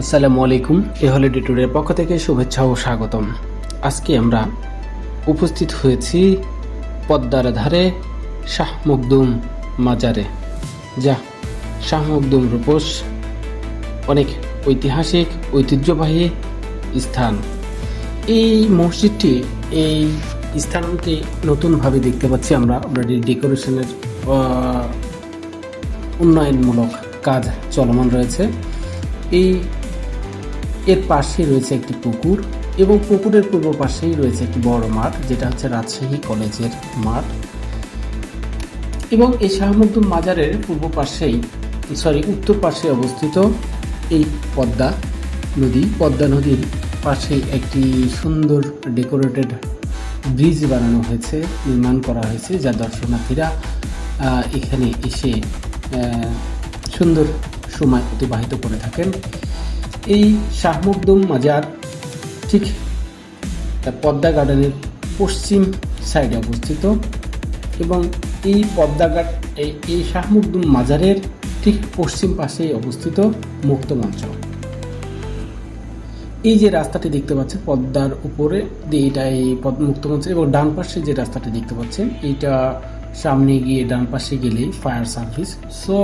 আসসালামু আলাইকুম, a holiday ট্যুরের পক্ষ থেকে শুভেচ্ছা ও স্বাগতম। আজকে আমরা উপস্থিত হয়েছি পদ্মার ধারে শাহ মখদুম মাজারে। যা শাহ মখদুম রূপস অনেক ঐতিহাসিক, ঐতিহ্যবাহী স্থান। এই মসজিদটি, এই স্থানটি নতুনভাবে দেখতে পাচ্ছি আমরা। অলরেডি ডেকোরেশনের উন্নয়নমূলক কাজ চলমান রয়েছে। এই এর পাশে রয়েছে একটি পুকুর এবং পুকুরের পূর্ব পাশেই রয়েছে একটি বড় মাঠ, যেটা হচ্ছে রাজশাহী কলেজের মাঠ। এবং এই শাহমুদ্দুম মাজারের পূর্ব পাশেই সরি উত্তর পাশে অবস্থিত এই পদ্মা নদী। পদ্মা নদীর পাশে একটি সুন্দর ডেকোরেটেড ব্রিজ বানানো হয়েছে, নির্মাণ করা হয়েছে যা দর্শনার্থীরা এখানে এসে সুন্দর সময় অতিবাহিত করে থাকেন। এই শাহমুকদুম মাজার ঠিক পদ্মা গার্ডেনের পশ্চিম সাইডে অবস্থিত এবং এই পদ্মা গার্ড, এই এই শাহমুকদুম মাজারের ঠিক পশ্চিম পাশেই অবস্থিত মুক্তমঞ্চ এই যে রাস্তাটি দেখতে পাচ্ছেন, পদ্মার উপরে এটা এই পদ মুক্তমঞ্চ এবং ডান পাশে যে রাস্তাটি দেখতে পাচ্ছেন, এইটা সামনে গিয়ে ডান পাশে গেলেই ফায়ার সার্ভিস। সো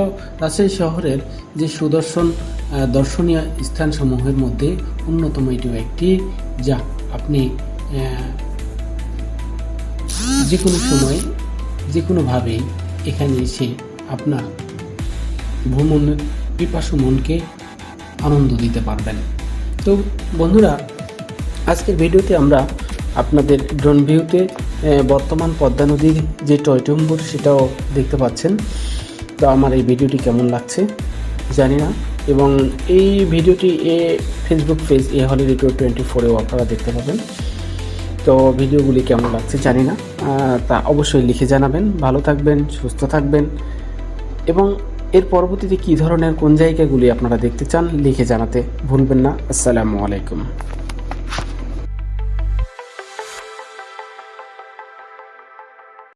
রাজশাহী শহরের যে সুদর্শন দর্শনীয় স্থানসমূহের মধ্যে অন্যতম এটিও একটি, যা আপনি যে কোনো সময় যে কোনোভাবেই এখানে এসে আপনার ভ্রমণের পিপাসু মনকে আনন্দ দিতে পারবেন। তো বন্ধুরা, আজকের ভিডিওতে আমরা আপনাদের ড্রোন ভিউতে বর্তমান পদ্মা নদীর যে টয়টম্বর সেটাও দেখতে পাচ্ছেন। তো আমার এই ভিডিওটি কেমন লাগছে জানি না। এবং এই ভিডিওটি এ ফেসবুক পেজ এ হলিডে টুর টোয়েন্টি ফোরেও আপনারা দেখতে পাবেন। তো ভিডিওগুলি কেমন লাগছে জানি না। তা অবশ্যই লিখে জানাবেন। ভালো থাকবেন, সুস্থ থাকবেন। এবং এর পরবর্তীতে কী ধরনের, কোন জায়গাগুলি আপনারা দেখতে চান, লিখে জানাতে ভুলবেন না। আসসালামু আলাইকুম।